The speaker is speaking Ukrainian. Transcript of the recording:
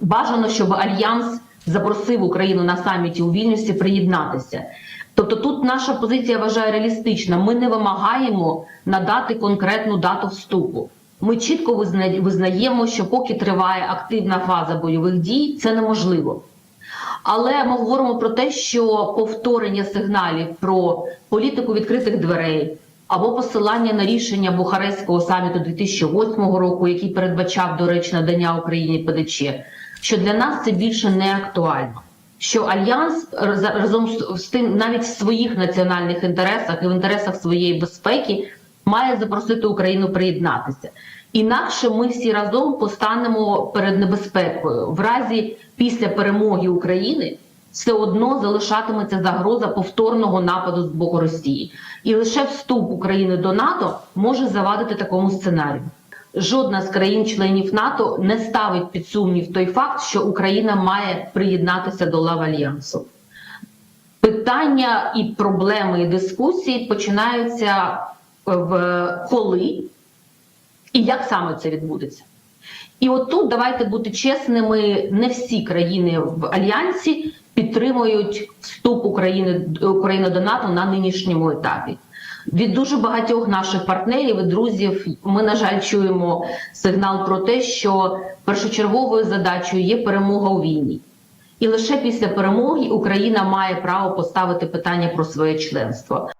Бажано, щоб альянс запросив Україну на саміті у Вільнюсі приєднатися. Тобто тут наша позиція я вважаю реалістична. Ми не вимагаємо надати конкретну дату вступу. Ми чітко визна- визнаємо, що поки триває активна фаза бойових дій, це неможливо. Але ми говоримо про те, що повторення сигналів про політику відкритих дверей або посилання на рішення Бухарестського саміту 2008 року, який передбачав, до речі, надання Україні ПДЧ, що для нас це більше не актуально. Що альянс разом з- тим, навіть в своїх національних інтересах і в інтересах своєї безпеки, має запросити Україну приєднатися. Інакше ми всі разом постанемо перед небезпекою. В разі після перемоги України все одно залишатиметься загроза повторного нападу з боку Росії, і лише вступ України до НАТО може завадити такому сценарію. Жодна з країн-членів НАТО не ставить під сумнів той факт, що Україна має приєднатися до лав альянсу. Питання і проблеми і дискусії починаються е, в коли і як саме це відбудеться. І от тут давайте бути чесними: не всі країни в альянсі підтримують вступ України, України до НАТО на нинішньому етапі. Від дуже багатьох наших партнерів і друзів ми, на жаль, чуємо сигнал про те, що першочерговою задачею є перемога у війні. І лише після перемоги Україна має право поставити питання про своє членство.